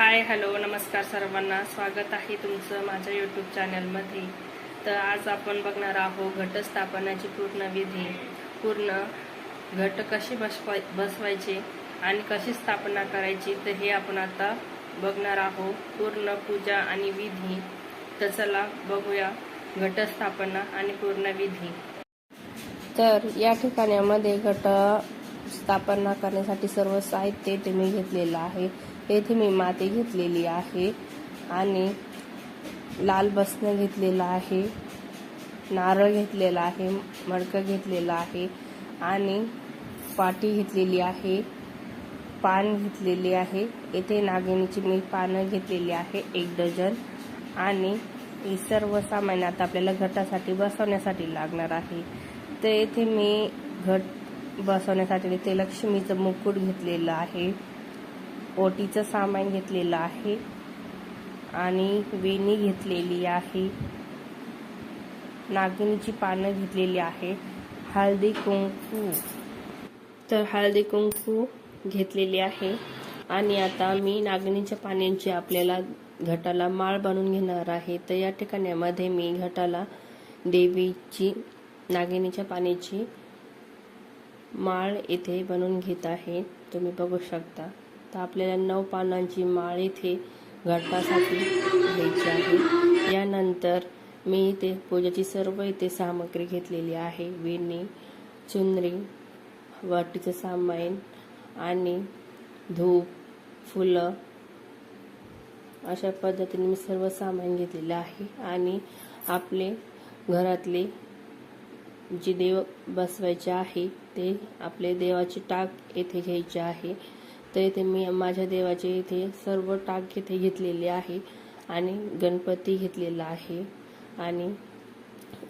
Hi hello नमस्कार सर्वांना. स्वागत आहे तुमचं माझ्या यूट्यूब चॅनलमध्ये तर आज आपण बघणार आहोत घटस्थापनाची पूर्ण विधी. पूर्ण घट कशी बसवाय बसवायचे आणि कशी स्थापना करायची तर हे आपण आता बघणार आहोत. पूर्ण पूजा आणि विधी. तर चला बघूया घटस्थापना आणि पूर्ण विधी. तर या ठिकाणामध्ये घट स्थापना करण्यासाठी सर्व साहित्य येथे मी घेतलेलं आहे. येथे मी माती घेतलेली आहे आणि लाल बसणं घेतलेलं आहे नारळ घेतलेला आहे मडकं घेतलेलं आहे आणि पाटी घेतलेली आहे पान घेतलेली आहे. येथे नागिनीची मी पानं घेतलेली आहे एक डझन. आणि ही सर्व सामान आता आपल्याला घटासाठी बसवण्यासाठी लागणार आहे. तर येथे मी घट बसवण्यासाठी ते लक्ष्मीचं मुकुट घेतलेलं आहे. ओटीचं सामान घेतलेलं आहे. आणि वेणी घेतलेली आहे. नागिनीची पानं घेतलेली आहे. हळदी कुंकू. तर हळदी कुंकू घेतलेली आहे. आणि आता मी नागिनीच्या पाण्यांची आपल्याला घटाला माळ बनवून घेणार आहे. तर या ठिकाणामध्ये मी घटाला देवीची नागिनीच्या पाण्याची माळ इथे बनवून घेत आहे. तुम्ही बघू शकता. तर आपल्याला नऊ पानांची माळ इथे घडपासाठी घ्यायची आहे. यानंतर मी इथे पूजेची सर्व इथे सामग्री घेतलेली आहे. वेणी चुनरी वाटीचं सामान आणि धूप फुलं. अशा पद्धतीने मी सर्व सामान घेतलेलं आहे. आणि आपले घरातले जे देव बसवायचे आहे ते आपले देवाची टाक येथे घ्यायचे आहे. तर इथे मी माझ्या देवाचे इथे सर्व टाक इथे घेतलेले आहे आणि गणपती घेतलेला आहे आणि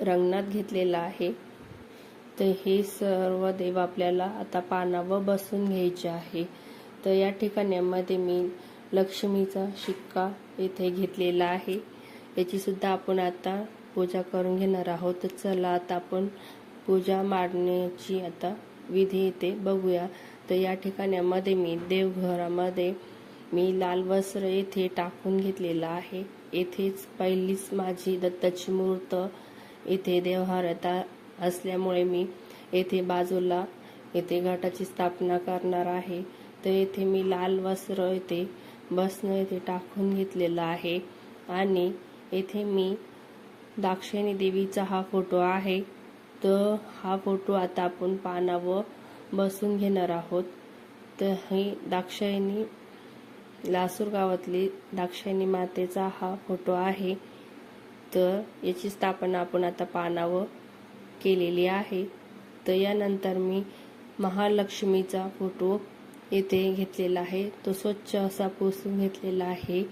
रंगनाथ घेतलेला आहे. तर हे सर्व देव आपल्याला आता पानावर बसून घ्यायचे आहे. तर या ठिकाणामध्ये मी लक्ष्मीचा शिक्का येथे घेतलेला आहे. याची सुद्धा आपण आता पूजा करून घेणार आहोत. तर चला आता आपण पूजा मांडण्याची आता विधी येते बघूया. तर या ठिकाणामध्ये मी देवघरामध्ये मी लाल वस्त्र येथे टाकून घेतलेलं आहे. येथेच पहिलीच माझी दत्ताची मूर्त येथे देवहारता असल्यामुळे मी येथे बाजूला येथे घाटाची स्थापना करणार आहे. तर येथे मी लाल वस्त्र येथे बसणं येथे टाकून घेतलेलं आहे. आणि येथे मी दाक्षिणी देवीचा हा फोटो आहे. तर हा फोटो आता आपण पानावर बसून घेणार आहोत. तर ही दाक्षायणी लासूर गावातली दाक्षायणी मातेचा हा फोटो आहे. तर याची स्थापना आपण आता पानावर केलेली आहे. तर यानंतर मी महालक्ष्मीचा फोटो येथे घेतलेला आहे. तो स्वच्छ असा पुसून घेतलेला आहे.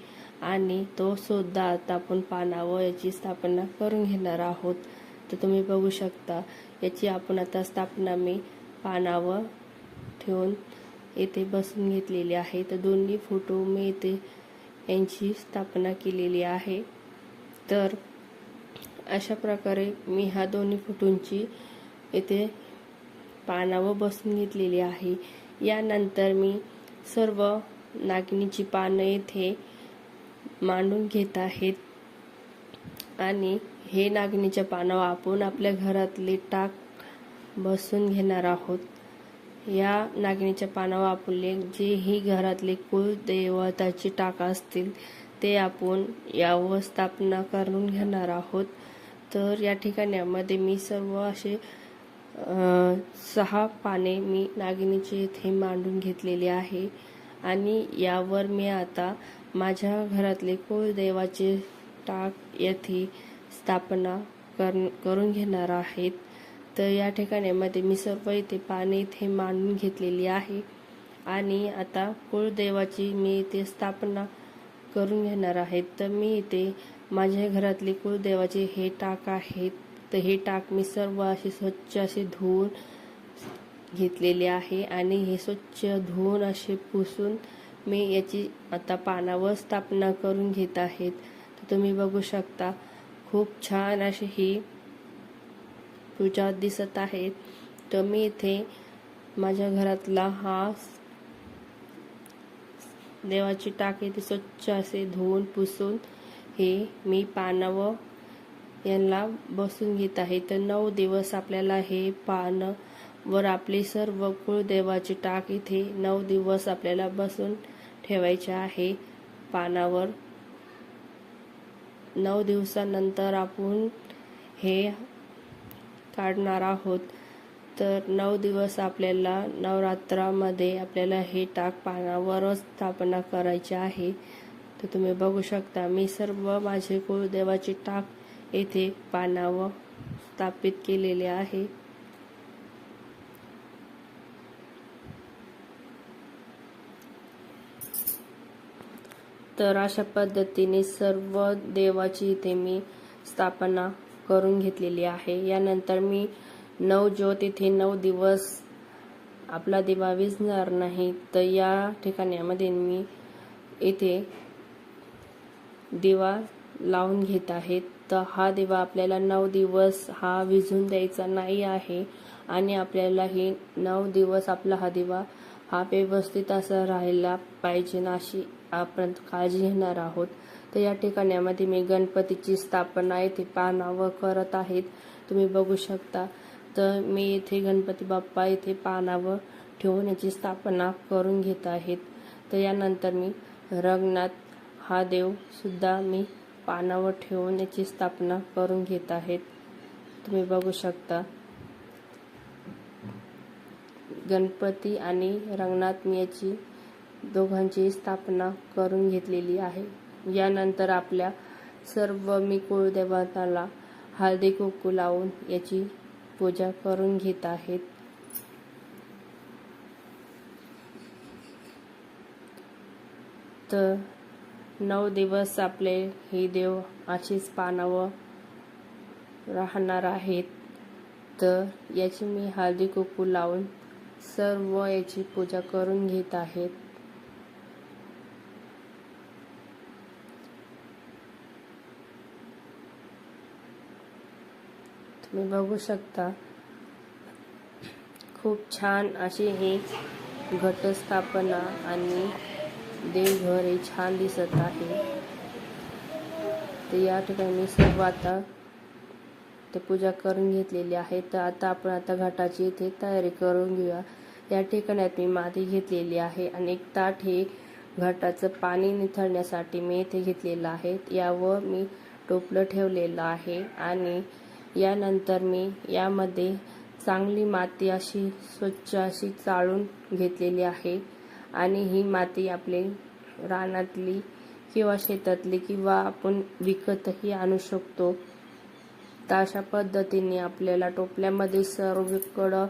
आणि तो सुद्धा आता आपण पानावर याची स्थापना करून घेणार आहोत. तर तुम्ही बघू शकता याची आपण आता स्थापना मी पानावर ठेवून येथे बसून घेतलेली आहे. तर दोन्ही फोटो मी येथे यांची स्थापना केलेली आहे. तर अशा प्रकारे मी ह्या दोन्ही फोटोंची येथे पानावर बसून घेतलेली आहे. यानंतर मी सर्व नागिनीची पानं येथे मांडून घेत आहेत. आणि हे नागणीच्या पानावर आपण आपल्या घरातले टाक बसून घेणार आहोत. या नागणीच्या पानावर आपले जेही घरातले कुलदेवताची टाका असतील ते आपण यावर स्थापना करून घेणार आहोत. तर या ठिकाणामध्ये मी सर्व असे सहा पाने मी नागिनीचे इथे मांडून घेतलेले आहे. आणि यावर मी आता माझ्या घरातले कुलदेवाचे टाक येथे स्थापना कर करून घेणार आहेत. तर या ठिकाणीमध्ये मी सर्व इथे पाणी इथे मांडून घेतलेली आहे. आणि आता कुळदेवाची मी इथे स्थापना करून घेणार आहे. तर मी इथे माझ्या घरातले कुळदेवाचे हे टाक आहेत. तर हे टाक मी सर्व असे स्वच्छ असे धुवून घेतलेले आहे. आणि हे स्वच्छ धुवून असे पुसून मी याची आता पानावर स्थापना करून घेत आहेत. तर तुम्ही बघू शकता खूप छान अशी ही पूजा दिसत आहे. तर मी इथे माझ्या घरातला हा देवाची टाकी ती स्वच्छ असे धुवून पुसून हे मी पानावर यांना बसून घेत आहे. तर नऊ दिवस आपल्याला हे पानं वर आपली सर्व कुळदेवाची टाक इथे नऊ दिवस आपल्याला बसून ठेवायचे आहे. पानावर नऊ दिवसानंतर आपण हे काढणार आहोत. तर नऊ दिवस आपल्याला नवरात्रामध्ये आपल्याला हे टाक पानावरच स्थापना करायची आहे. तर तुम्ही बघू शकता मी सर्व माझे कुळदेवाची टाक येथे पानावर स्थापित केलेले आहे. तर अशा पद्धतीने सर्व देवाची इथे मी स्थापना करून घेतलेली आहे. यानंतर मी नऊ ज्योत इथे नऊ दिवस आपला दिवा विझणार नाही. तर या ठिकाणामध्ये मी इथे दिवा लावून घेत आहे. तर हा दिवा आपल्याला नऊ दिवस हा विझून द्यायचा नाही आहे आणि आपल्याला हे नऊ दिवस आपला हा दिवा हा व्यवस्थित असा राहायला पाहिजे अशी आपण काळजी घेणार आहोत. तर या ठिकाणामध्ये मी गणपतीची स्थापना येथे पानावर करत आहेत. तुम्ही बघू शकता. तर मी येथे गणपती बाप्पा येथे पानावर ठेवून याची स्थापना करून घेत आहेत. तर यानंतर मी रंगनाथ हा देवसुद्धा मी पानावर ठेवून याची स्थापना करून घेत आहेत. तुम्ही बघू शकता. गणपती आणि रंगनाथ मी याची दोघांची स्थापना करून घेतलेली आहे. यानंतर आपल्या सर्व मी कुळदेवताला हळदी कुंकू लावून याची पूजा करून घेत आहेत. तर नऊ दिवस आपले हे देव अशीच पानावर राहणार आहेत. तर याची मी हळदी कुंकू लावून सर्व याची पूजा करून घेत आहेत. तुम्ही बघू शकता. खूप छान अशी ही घटस्थापना आणि देवघर हे छान दिसत आहे. तर या ठिकाणी सर्व आता ते पूजा करून घेतलेली आहे. तर आता आपण आता घाटाची इथे तयारी करून घेऊया. या ठिकाणात मी माती घेतलेली आहे आणि एक ताट हे घाटाचं पाणी निथळण्यासाठी मी इथे घेतलेलं आहे. यावर मी टोपलं ठेवलेलं आहे आणि यानंतर मी यामध्ये चांगली माती अशी स्वच्छ अशी चाळून घेतलेली आहे. आणि ही माती आपली रानातली किंवा शेतातली किंवा आपण विकतही आणू शकतो. तर अशा पद्धतीने आपल्याला टोपल्यामध्ये सर्वकडं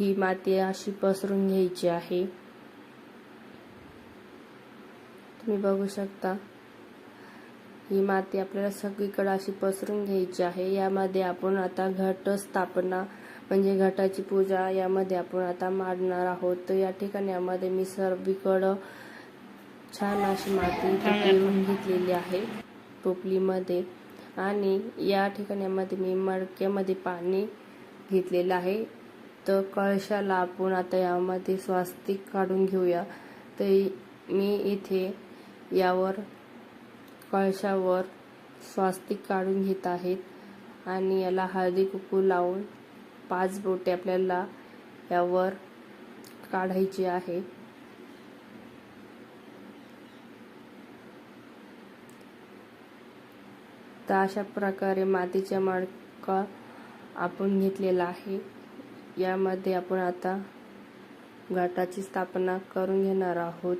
ही माती अशी पसरून घ्यायची आहे. तुम्ही बघू शकता. ही माती आपल्याला सगळीकडे अशी पसरून घ्यायची आहे. यामध्ये आपण आता घट स्थापना म्हणजे घटाची पूजा यामध्ये आपण आता मांडणार आहोत. तर या ठिकाणी यामध्ये मी सर्वीकडं छान अशी माती घेऊन घेतलेली आहे टोपलीमध्ये. आणि या ठिकाणामध्ये मी मडक्यामध्ये पाणी घेतलेलं आहे. तर कळशाला आपण आता यामध्ये स्वास्तिक काढून घेऊया. तर मी इथे यावर कळशावर स्वास्तिक काढून घेत आहेत आणि याला हळदी कुकू लावून पाच बोटे आपल्याला यावर काढायची आहे. तर अशा प्रकारे मातीच्या मडका आपण घेतलेला आहे. यामध्ये आपण आता घाटाची स्थापना करून घेणार आहोत.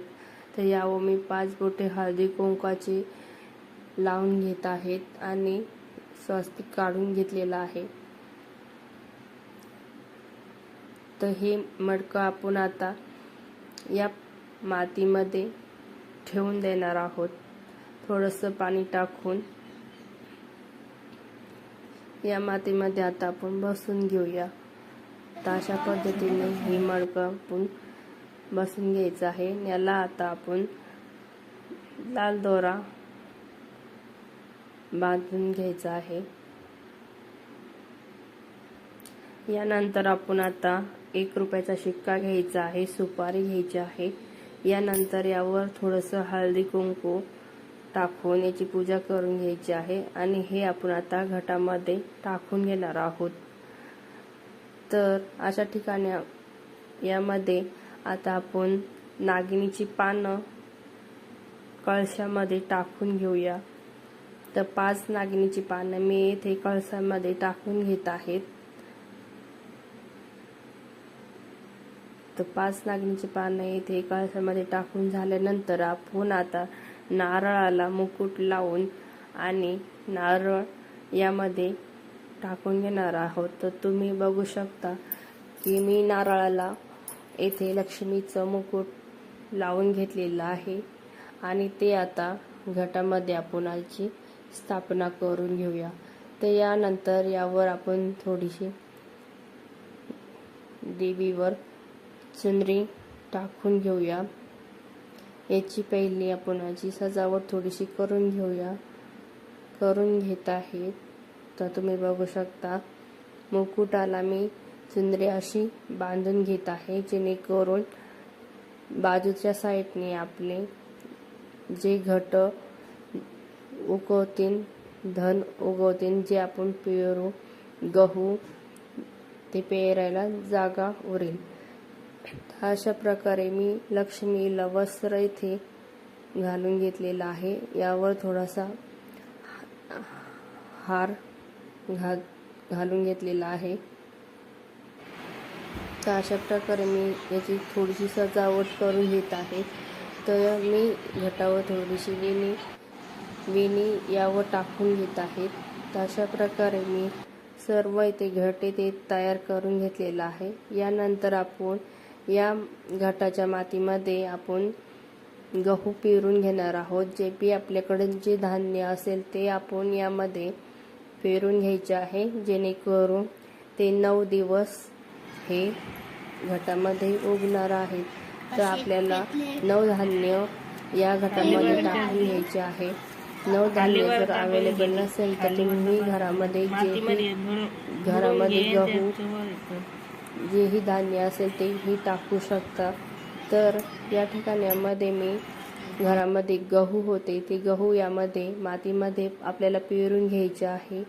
तर यावर मी पाच बोटे हळदी कुंकाचे लावून घेत आहेत आणि स्वस्तिक काढून घेतलेला आहे. तर हे मडकं आपण आता या मातीमध्ये ठेवून देणार आहोत. थोडंसं पाणी टाकून या मातीमध्ये आता आपण बसून घेऊया. तर अशा पद्धतीने ही मडकं आपण बसून घ्यायचं आहे. याला आता आपण लाल दोरा बांधून घ्यायचा आहे. यानंतर आपण आता एक रुपयाचा शिक्का घ्यायचा आहे सुपारी घ्यायची आहे. यानंतर यावर थोडंसं हळदी कुंकू टाकून याची पूजा करून घ्यायची आहे आणि हे आपण आता घटामध्ये टाकून घेणार आहोत. तर अशा ठिकाणी यामध्ये आता आपण नागिनीची पानं कळशामध्ये टाकून घेऊया. तर पाच नागिनीची पानं मी येथे कळसामध्ये टाकून घेत आहेत. तर पाच नागिनीची पानं येथे कळसामध्ये टाकून झाल्यानंतर आपण आता नारळाला मुकुट लावून आणि नारळ यामध्ये टाकून घेणार आहोत. तर तुम्ही बघू शकता की मी नारळाला येथे लक्ष्मीचं मुकुट लावून घेतलेलं आहे. आणि ते आता घटामध्ये आपण आजची स्थापना करून घेऊया. तर यानंतर यावर आपण थोडीशी देवीवर चुनरी टाकून घेऊया. याची पहिली आपण याची सजावट थोडीशी करून घेऊया. करून घेत आहे तर तुम्ही बघू शकता मुकुटाला मी चुंदरी अशी बांधून घेत आहे जेणेकरून बाजूच्या साईडने आपले जे घट उगवतील धन उगवतील जे आपण पेरू गहू ते पेरायला जागा उरेल. अशा प्रकारे मी लक्ष्मीला वस्त्र इथे घालून घेतलेला आहे. यावर थोडासा हार घा घालून घेतलेला आहे. तर अशा प्रकारे मी याची थोडीशी सजावट करून घेत आहे. तर मी घटावर थोडीशी गेली वेणी यावर टाकून घेत आहेत. तर अशा प्रकारे मी सर्व इथे घट ते तयार करून घेतलेलं आहे. यानंतर आपण या घाटाच्या मातीमध्ये आपण गहू पेरून घेणार आहोत. जे बी आपल्याकडे जे धान्य असेल ते आपण यामध्ये पेरून घ्यायचे आहे. जेणेकरून ते नऊ दिवस हे घटामध्ये उगणार आहेत. तर आपल्याला नऊ धान्य या घटामध्ये टाकून घ्यायचे आहे. नऊ धान्य जर अवेलेबल नसेल तर तुम्ही घरामध्ये जे घरामध्ये गहू जेही धान्य असेल तेही टाकू शकता. तर या ठिकाणामध्ये मी घरामध्ये गहू होते. ते गहू यामध्ये मातीमध्ये आपल्याला पेरून घ्यायचे आहे.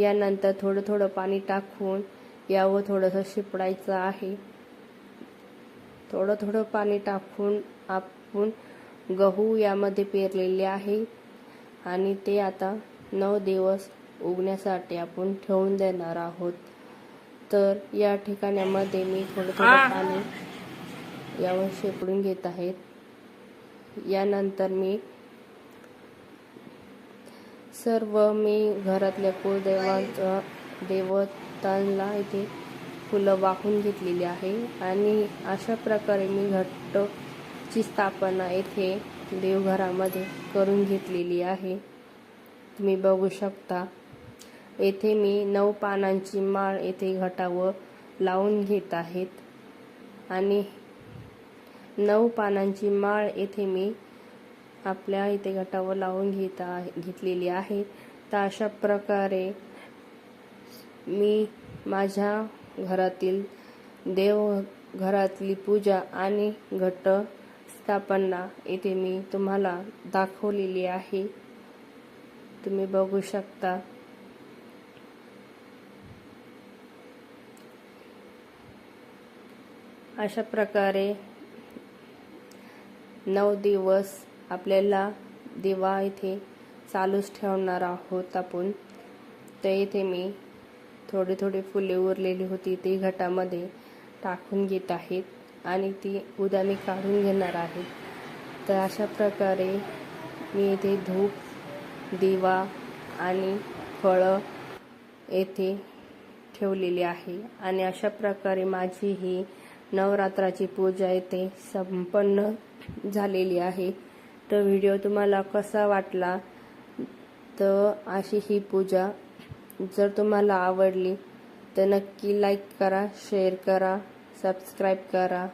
यानंतर थोडं थोडं पाणी टाकून यावर थोडंसं शिपडायचं आहे. थोडं थोडं पाणी टाकून आपण गहू यामध्ये पेरलेले आहे. आणि ते आता नऊ दिवस उगण्यासाठी आपण ठेवून देणार आहोत. तर या ठिकाणामध्ये मी थोडं थोडं पाणी यावर शेपडून घेत आहेत यानंतर मी सर्व मी घरातल्या कुलदेवांचा देवतांना इथे फुलं वाहून घेतलेली आहे. आणि अशा प्रकारे मी घट्टची स्थापना येथे देवघरामध्ये करून घेतलेली आहे. तुम्ही बघू शकता. येथे मी नऊ पानांची माळ येथे घटावर लावून घेत आहेत. आणि नऊ पानांची माळ येथे मी आपल्या इथे घटावर लावून घेत घेतलेली आहे. तर अशा प्रकारे मी माझ्या घरातील देव घरातली पूजा आणि घट स्थापना इथे मी तुम्हाला दाखवलेली आहे. तुम्ही बघू शकता. अशा प्रकारे नऊ दिवस आपल्याला दिवा इथे चालूच ठेवणार आहोत आपण. तर इथे मी थोडी थोडी फुले उरलेली होती ती घटामध्ये टाकून घेत आहेत आणि ती उद्या मी काढून घेणार आहे. तर अशा प्रकारे मी इथे धूप दिवा आणि फळं येथे ठेवलेली आहे. आणि अशा प्रकारे माझी ही नवरात्राची पूजा येथे संपन्न झालेली आहे. तर व्हिडिओ तुम्हाला कसा वाटला? तर अशी ही पूजा जर तुम्हाला आवडली तर नक्की लाईक करा शेअर करा. सबस्क्राईब करा.